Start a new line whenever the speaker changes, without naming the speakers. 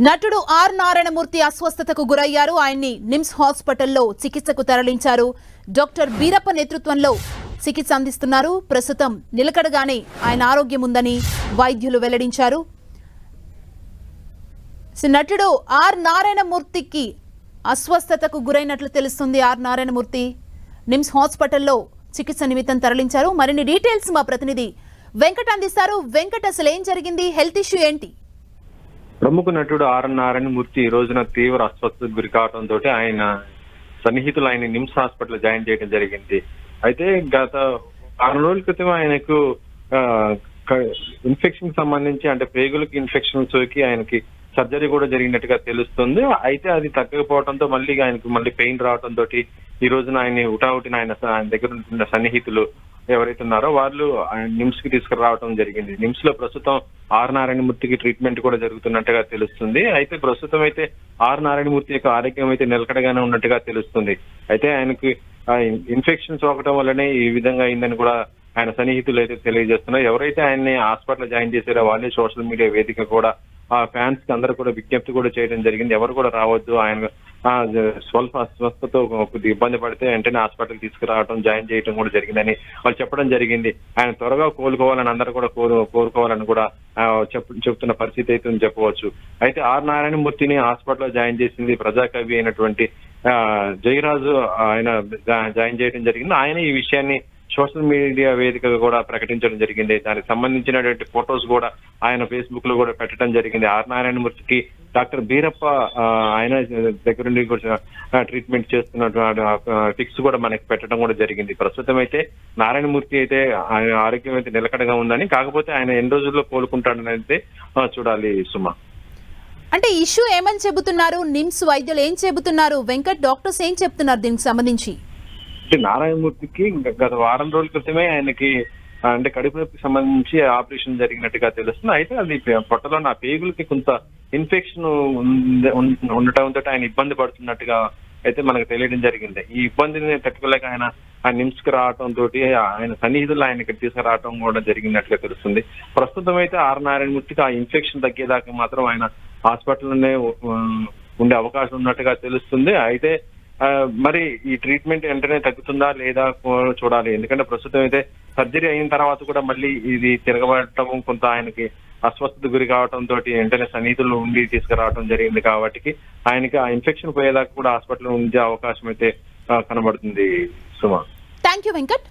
నటుడు ఆర్ నారాయణమూర్తి అస్వస్థతకు గురయ్యారు. ఆయన్ని నిమ్స్ హాస్పిటల్లో చికిత్సకు తరలించారు. డాక్టర్ బీరప్ప నేతృత్వంలో చికిత్స అందిస్తున్నారు. ప్రస్తుతం నిలకడగానే ఆయన ఆరోగ్యం ఉందని వైద్యులు వెల్లడించారు. నటుడు ఆర్ నారాయణమూర్తికి అస్వస్థతకు గురైనట్లు తెలుస్తుంది ఆర్ నారాయణమూర్తి. నిమ్స్ హాస్పిటల్లో చికిత్స నిమిత్తం తరలించారు. మరిన్ని డీటెయిల్స్ మా ప్రతినిధి వెంకట అందిస్తారు. వెంకట అసలు ఏం జరిగింది? హెల్త్ ఇష్యూ ఏంటి?
ప్రముఖ నటుడు ఆర్ మూర్తి ఈ రోజున తీవ్ర అస్వస్థతకు గురి కావడంతో ఆయన సన్నిహితులు ఆయన నిమ్స్ హాస్పిటల్ జాయిన్ చేయడం జరిగింది. అయితే గత ఆరు రోజుల క్రితం ఆయనకు ఇన్ఫెక్షన్ సంబంధించి అంటే పేగులకి ఇన్ఫెక్షన్ సోకి ఆయనకి సర్జరీ కూడా జరిగినట్టుగా తెలుస్తుంది. అయితే అది తగ్గకపోవడంతో మళ్ళీ ఆయనకు మళ్ళీ పెయిన్ రావడంతో ఈ రోజున ఆయన ఉటావుటిన ఆయన ఆయన దగ్గర ఉంటున్న సన్నిహితులు ఎవరైతే ఉన్నారో వాళ్ళు నిమ్స్కి తీసుకురావడం జరిగింది. నిమ్స్లో ప్రస్తుతం ఆర్ నారాయణమూర్తికి ట్రీట్మెంట్ కూడా జరుగుతున్నట్టుగా తెలుస్తుంది. అయితే ప్రస్తుతం అయితే ఆర్ నారాయణమూర్తి యొక్క ఆరోగ్యం అయితే నిలకడగానే ఉన్నట్టుగా తెలుస్తుంది. అయితే ఆయనకి ఇన్ఫెక్షన్ సోకటం వల్లనే ఈ విధంగా అయిందని కూడా ఆయన సన్నిహితులు అయితే తెలియజేస్తున్నారు. ఎవరైతే ఆయన్ని హాస్పిటల్ జాయిన్ చేశారో వాళ్ళే సోషల్ మీడియా వేదిక కూడా ఆ ఫ్యాన్స్కి అందరూ కూడా విజ్ఞప్తి కూడా చేయడం జరిగింది. ఎవరు కూడా రావద్దు. ఆయన స్వల్ప అస్వస్థతో కొద్దిగా ఇబ్బంది పడితే వెంటనే హాస్పిటల్ తీసుకురావడం జాయిన్ చేయడం కూడా జరిగిందని వాళ్ళు చెప్పడం జరిగింది. ఆయన త్వరగా కోలుకోవాలని అందరూ కూడా కోరు కోరుకోవాలని కూడా చెప్తున్న పరిస్థితి అయితే చెప్పవచ్చు. అయితే ఆర్ నారాయణమూర్తిని హాస్పిటల్లో జాయిన్ చేసింది ప్రజాకవి అయినటువంటి జయరాజు ఆయన జా- జాయిన్ చేయడం జరిగింది. ఆయన ఈ విషయాన్ని సోషల్ మీడియా వేదికగా కూడా ప్రకటించడం జరిగింది. దానికి సంబంధించినటువంటి ఫొటోస్ కూడా ఆయన ఫేస్బుక్లో కూడా పెట్టడం జరిగింది. ఆర్ నారాయణమూర్తికి డాక్టర్ బీరప్ప ఆయన దగ్గర నుండి కూడా ట్రీట్మెంట్ చేస్తున్నటువంటి ఫిక్స్ కూడా మనకి పెట్టడం కూడా జరిగింది. ప్రస్తుతం అయితే నారాయణమూర్తి అయితే ఆయన ఆరోగ్యం అయితే నిలకడగా ఉందని కాకపోతే ఆయన ఎన్ని రోజుల్లో కోలుకుంటాడని అయితే చూడాలి సుమా.
అంటే ఇష్యూ ఏమని చెబుతున్నారు? నిమ్స్ వైద్యులు ఏం చెబుతున్నారు? వెంకట్ డాక్టర్స్ ఏం చెప్తున్నారు దీనికి సంబంధించి?
నారాయణమూర్తికి గత వారం రోజుల క్రితమే ఆయనకి అంటే కడుపు నొప్పికి సంబంధించి ఆపరేషన్ జరిగినట్టుగా తెలుస్తుంది. అయితే అది పొట్టలో నా పేగులకి కొంత ఇన్ఫెక్షన్ ఉండటంతో ఆయన ఇబ్బంది పడుతున్నట్టుగా అయితే మనకు తెలియడం జరిగింది. ఈ ఇబ్బందిని తట్టుకోలేక ఆయన ఆయన నిమ్స్కి రావటం రావడం తోటి ఆయన సన్నిహితులు ఆయనకి తీసుకురావటం కూడా జరిగినట్టుగా తెలుస్తుంది. ప్రస్తుతం అయితే ఆర్ నారాయణమూర్తికి ఆ ఇన్ఫెక్షన్ తగ్గేదాకా మాత్రం ఆయన హాస్పిటల్లోనే ఉండే అవకాశం ఉన్నట్టుగా తెలుస్తుంది. అయితే మరి ఈ ట్రీట్మెంట్ వెంటనే తగ్గుతుందా లేదా చూడాలి. ఎందుకంటే ప్రస్తుతం అయితే సర్జరీ అయిన తర్వాత కూడా మళ్ళీ ఇది తిరగబడటం కొంత ఆయనకి అస్వస్థత గురి కావడం తోటి వెంటనే సన్నిహితులు ఉండి తీసుకురావడం జరిగింది కాబట్టి ఆయనకి ఆ ఇన్ఫెక్షన్ పోయేదాకా కూడా హాస్పిటల్ ఉండే అవకాశం అయితే కనబడుతుంది సుమా.
Thank you Venkat